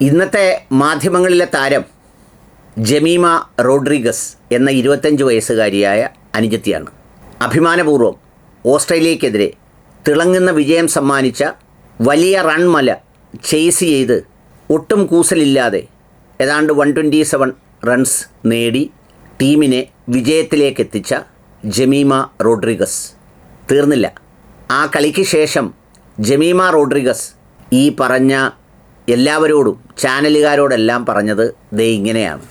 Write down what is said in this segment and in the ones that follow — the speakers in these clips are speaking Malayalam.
ഇന്നത്തെ മാധ്യമങ്ങളിലെ താരം ജമീമ റോഡ്രിഗസ് എന്ന ഇരുപത്തഞ്ച് വയസ്സുകാരിയായ അനുജത്തിയാണ്. അഭിമാനപൂർവം ഓസ്ട്രേലിയക്കെതിരെ തിളങ്ങുന്ന വിജയം സമ്മാനിച്ച വലിയ റൺമല ചേസ് ചെയ്ത് ഒട്ടും കൂസലില്ലാതെ ഏതാണ്ട് വൺ ട്വന്റി സെവൻ റൺസ് നേടി ടീമിനെ വിജയത്തിലേക്ക് എത്തിച്ച ജമീമ റോഡ്രിഗസ്. തീർന്നില്ല. ആ കളിക്ക് ശേഷം ജമീമ റോഡ്രിഗസ് ഈ പറഞ്ഞ എല്ലാവരോടും ചാനലുകാരോടെല്ലാം പറഞ്ഞത് ദേ ഇങ്ങനെയാണ്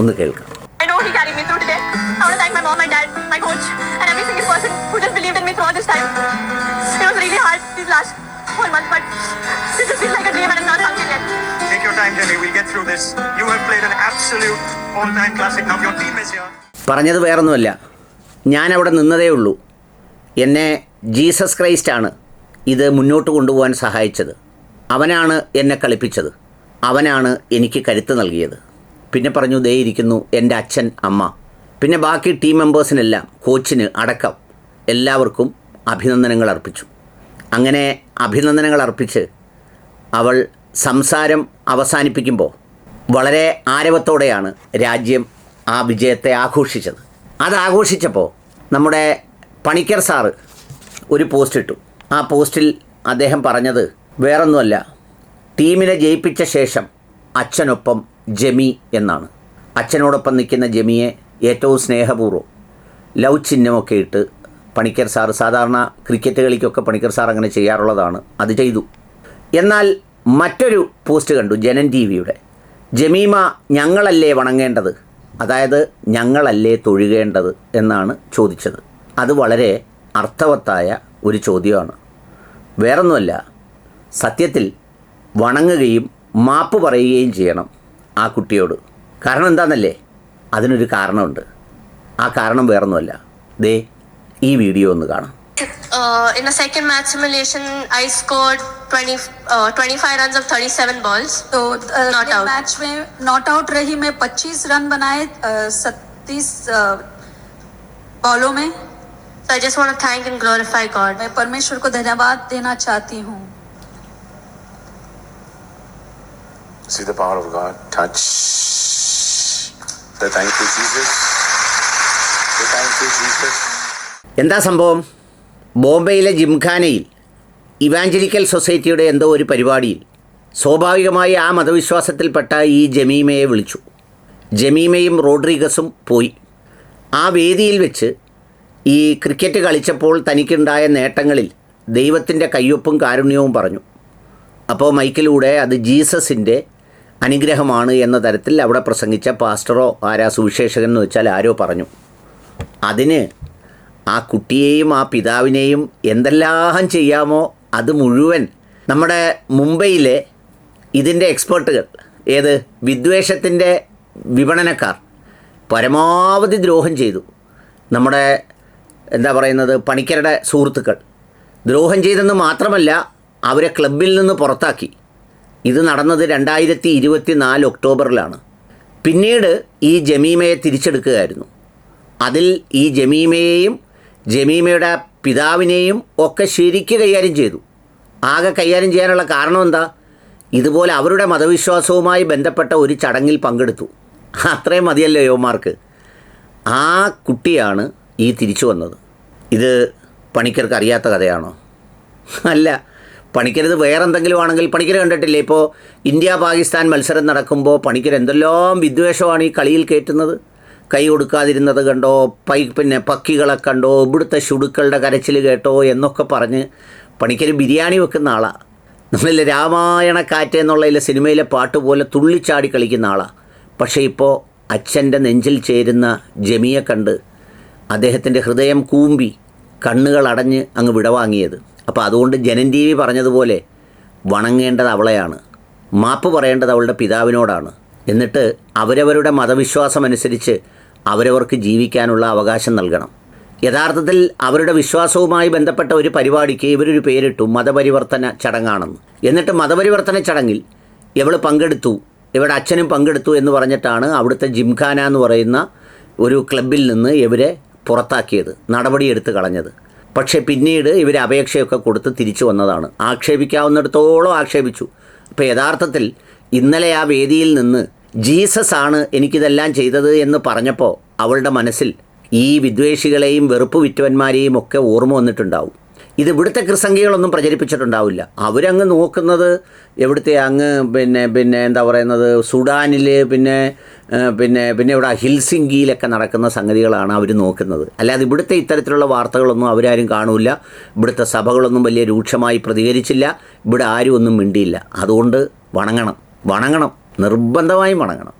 ഒന്ന് കേൾക്കാം I know he carried me through today. I want to thank my mom, my dad, my coach, and every single person who believed in me throughout this time. It was really hard these last four but this just feels like a dream and not something. Take your time, Jenny. We'll get through this. You have played an absolute all-time classic. Now your team is here. പറഞ്ഞത് വേറൊന്നുമല്ല ഞാൻ അവിടെ നിന്നതേ ഉള്ളൂ എന്നെ ജീസസ് ക്രൈസ്റ്റാണ് ഇത് മുന്നോട്ട് കൊണ്ടുപോകാൻ സഹായിച്ചത് അവനാണ് എന്നെ കളിപ്പിച്ചത്. അവനാണ് എനിക്ക് കരുത്ത് നൽകിയത്. പിന്നെ പറഞ്ഞു ദേ ഇരിക്കുന്നു എന്റെ അച്ഛൻ അമ്മ. പിന്നെ ബാക്കി ടീം മെമ്പേഴ്സിനെല്ലാം കോച്ചിന് അടക്കം എല്ലാവർക്കും അഭിനന്ദനങ്ങൾ അർപ്പിച്ചു. അങ്ങനെ അഭിനന്ദനങ്ങൾ അർപ്പിച്ച് അവൾ സംസാരം അവസാനിപ്പിക്കുമ്പോൾ വളരെ ആരവത്തോടെയാണ് രാജ്യം ആ വിജയത്തെ ആഘോഷിച്ചത്. അത് ആഘോഷിച്ചപ്പോൾ നമ്മുടെ പണിക്കർ സാറ് ഒരു പോസ്റ്റ് ഇട്ടു. ആ പോസ്റ്റിൽ അദ്ദേഹം പറഞ്ഞത് വേറൊന്നുമല്ല ടീമിനെ ജയിപ്പിച്ച ശേഷം അച്ഛനൊപ്പം ജമി എന്നാണ്. അച്ഛനോടൊപ്പം നിൽക്കുന്ന ജമിയെ ഏറ്റവും സ്നേഹപൂർവം ലവ് ചിഹ്നമൊക്കെ ഇട്ട് പണിക്കർ സാറ് സാധാരണ ക്രിക്കറ്റ് കളിക്കൊക്കെ പണിക്കർ സാർ അങ്ങനെ ചെയ്യാറുള്ളതാണ് അത് ചെയ്തു. എന്നാൽ മറ്റൊരു പോസ്റ്റ് കണ്ടു ജനൻ ടി വിയുടെ ജമീമ ഞങ്ങളല്ലേ വണങ്ങേണ്ടത്? അതായത് ഞങ്ങളല്ലേ തൊഴുകേണ്ടത് എന്നാണ് ചോദിച്ചത്. അത് വളരെ അർത്ഥവത്തായ ഒരു ചോദ്യമാണ്. വേറൊന്നുമല്ല സത്യത്തിൽ വണങ്ങുകയും മാപ്പ് പറയുകയും ചെയ്യണം ആ കുട്ടിയോട് കാരണം എന്താണെന്നല്ലേ അതിനൊരു കാരണമുണ്ട് ആ കാരണം വേറൊന്നുമല്ല ദേ ഈ വീഡിയോ ഒന്ന് കാണാം Uh, in the second match simulation, I scored 20, uh, 25 runs of 37 balls. तो अ, Not ये out. मैच में नॉट आउट रही मैं 25 रन बनाए सत्तीस बॉलों में So I just want to thank and glorify God. मैं परमेश्वर को धन्यवाद देना चाहती हूँ See the power of God. Touch. Thank you, Jesus. Thank you, Jesus. എന്താ സംഭവം ബോംബെയിലെ ജിംഖാനയിൽ ഇവാഞ്ചലിക്കൽ സൊസൈറ്റിയുടെ എന്തോ ഒരു പരിപാടിയിൽ സ്വാഭാവികമായി ആ മതവിശ്വാസത്തിൽപ്പെട്ട ഈ ജമീമയെ വിളിച്ചു ജമീമയും റോഡ്രിഗസും പോയി ആ വേദിയിൽ വെച്ച് ഈ ക്രിക്കറ്റ് കളിച്ചപ്പോൾ തനിക്കുണ്ടായ നേട്ടങ്ങളിൽ ദൈവത്തിന്റെ കയ്യൊപ്പും കാരുണ്യവും പറഞ്ഞു അപ്പോൾ മൈക്കിലൂടെ അത് ജീസസിന്റെ അനുഗ്രഹമാണ് എന്ന തരത്തിൽ അവിടെ പ്രസംഗിച്ച പാസ്റ്ററോ ആരാ സുവിശേഷകൻ എന്ന് വെച്ചാൽ ആരോ പറഞ്ഞു. അതിന് ആ കുട്ടിയെയും ആ പിതാവിനെയും എന്തെല്ലാം ചെയ്യാമോ അത് മുഴുവൻ നമ്മുടെ മുംബൈയിലെ ഇതിന്റെ എക്സ്പേർട്ടുകൾ ഏത് വിദ്വേഷത്തിന്റെ വിപണനക്കാർ പരമാവധി ദ്രോഹം ചെയ്തു. നമ്മുടെ എന്താ പറയുന്നത് പണിക്കരുടെ സുഹൃത്തുക്കൾ ദ്രോഹം ചെയ്തെന്ന് മാത്രമല്ല അവരെ ക്ലബിൽ നിന്ന് പുറത്താക്കി. ഇത് നടന്നത് രണ്ടായിരത്തി ഇരുപത്തി നാല് ഒക്ടോബറിലാണ്. പിന്നീട് ഈ ജമീമയെ തിരിച്ചെടുക്കുകയായിരുന്നു. അതിൽ ഈ ജമീമയെയും ജമീമയുടെ പിതാവിനെയും ഒക്കെ ശരിക്ക് കൈകാര്യം ചെയ്തു. ആകെ കൈകാര്യം ചെയ്യാനുള്ള കാരണം എന്താ? ഇതുപോലെ അവരുടെ മതവിശ്വാസവുമായി ബന്ധപ്പെട്ട ഒരു ചടങ്ങിൽ പങ്കെടുത്തു. അത്രയും മതിയല്ലോ യോമാർക്ക് ആ കുട്ടിയാണ് ഈ തിരിച്ചു വന്നത്. ഇത് പണിക്കർക്ക് അറിയാത്ത കഥയാണോ? അല്ല പണിക്കരുത്. വേറെ എന്തെങ്കിലും ആണെങ്കിൽ പണിക്കർ കണ്ടിട്ടില്ലേ? ഇപ്പോൾ ഇന്ത്യ പാകിസ്ഥാൻ മത്സരം നടക്കുമ്പോൾ പണിക്കർ എന്തെല്ലാം വിദ്വേഷമാണ് ഈ കളിയിൽ കയറ്റുന്നത് കൈ കൊടുക്കാതിരുന്നത് കണ്ടോ? പൈ പിന്നെ പക്കികളെ കണ്ടോ? ഇവിടുത്തെ ശുടുക്കളുടെ കരച്ചിൽ കേട്ടോ എന്നൊക്കെ പറഞ്ഞ് പണിക്കർ ബിരിയാണി വെക്കുന്ന ആളാണ് നമ്മളിലെ രാമായണ കാറ്റ് എന്നുള്ളതിലെ സിനിമയിലെ പാട്ട് പോലെ തുള്ളിച്ചാടി കളിക്കുന്ന ആളാണ് പക്ഷേ ഇപ്പോൾ അച്ഛന്റെ നെഞ്ചിൽ ചേരുന്ന ജമിയെ കണ്ട് അദ്ദേഹത്തിന്റെ ഹൃദയം കൂമ്പി കണ്ണുകൾ അടഞ്ഞ് അങ്ങ് വിടവാങ്ങിയത്. അപ്പോൾ അതുകൊണ്ട് ജനൻ ടി വി പറഞ്ഞതുപോലെ വണങ്ങേണ്ടത് അവളെയാണ്. മാപ്പ് പറയേണ്ടത് അവളുടെ പിതാവിനോടാണ്. എന്നിട്ട് അവരവരുടെ മതവിശ്വാസം അനുസരിച്ച് അവരവർക്ക് ജീവിക്കാനുള്ള അവകാശം നൽകണം. യഥാർത്ഥത്തിൽ അവരുടെ വിശ്വാസവുമായി ബന്ധപ്പെട്ട ഒരു പരിപാടിക്ക് ഇവരൊരു പേരിട്ടു മതപരിവർത്തന ചടങ്ങാണെന്ന്. എന്നിട്ട് മതപരിവർത്തന ചടങ്ങിൽ ഇവൾ പങ്കെടുത്തു. ഇവരുടെ അച്ഛനും പങ്കെടുത്തു എന്ന് പറഞ്ഞിട്ടാണ് അവിടുത്തെ ജിംഖാന എന്ന് പറയുന്ന ഒരു ക്ലബിൽ നിന്ന് ഇവരെ പുറത്താക്കിയത് നടപടിയെടുത്ത് കളഞ്ഞത്. പക്ഷേ പിന്നീട് ഇവർ അപേക്ഷയൊക്കെ കൊടുത്ത് തിരിച്ചു വന്നതാണ്. ആക്ഷേപിക്കാവുന്നിടത്തോളം ആക്ഷേപിച്ചു. അപ്പോൾ യഥാർത്ഥത്തിൽ ഇന്നലെ ആ വേദിയിൽ നിന്ന് ജീസസ് ആണ് എനിക്കിതെല്ലാം ചെയ്തത് എന്ന് പറഞ്ഞപ്പോൾ അവളുടെ മനസ്സിൽ ഈ വിദ്വേഷികളെയും വെറുപ്പ് വിറ്റവന്മാരെയും ഒക്കെ ഓർമ്മ വന്നിട്ടുണ്ടാവും. ഇത് ഇവിടുത്തെ കൃസംഖ്യകളൊന്നും പ്രചരിപ്പിച്ചിട്ടുണ്ടാവില്ല. അവരങ്ങ് നോക്കുന്നത് എവിടുത്തെ അങ്ങ് പിന്നെ പിന്നെ എന്താ പറയുന്നത് സുഡാനിൽ പിന്നെ പിന്നെ പിന്നെ ഇവിടെ ഹിൽസിങ്കിയിലൊക്കെ നടക്കുന്ന സംഗതികളാണ് അവർ നോക്കുന്നത്. അല്ലാതെ ഇവിടുത്തെ ഇത്തരത്തിലുള്ള വാർത്തകളൊന്നും അവരാരും കാണൂല ഇവിടുത്തെ സഭകളൊന്നും വലിയ രൂക്ഷമായി പ്രതികരിച്ചില്ല. ഇവിടെ ആരും ഒന്നും മിണ്ടിയില്ല. അതുകൊണ്ട് വണങ്ങണം. വണങ്ങണം. നിർബന്ധമായും വണങ്ങണം.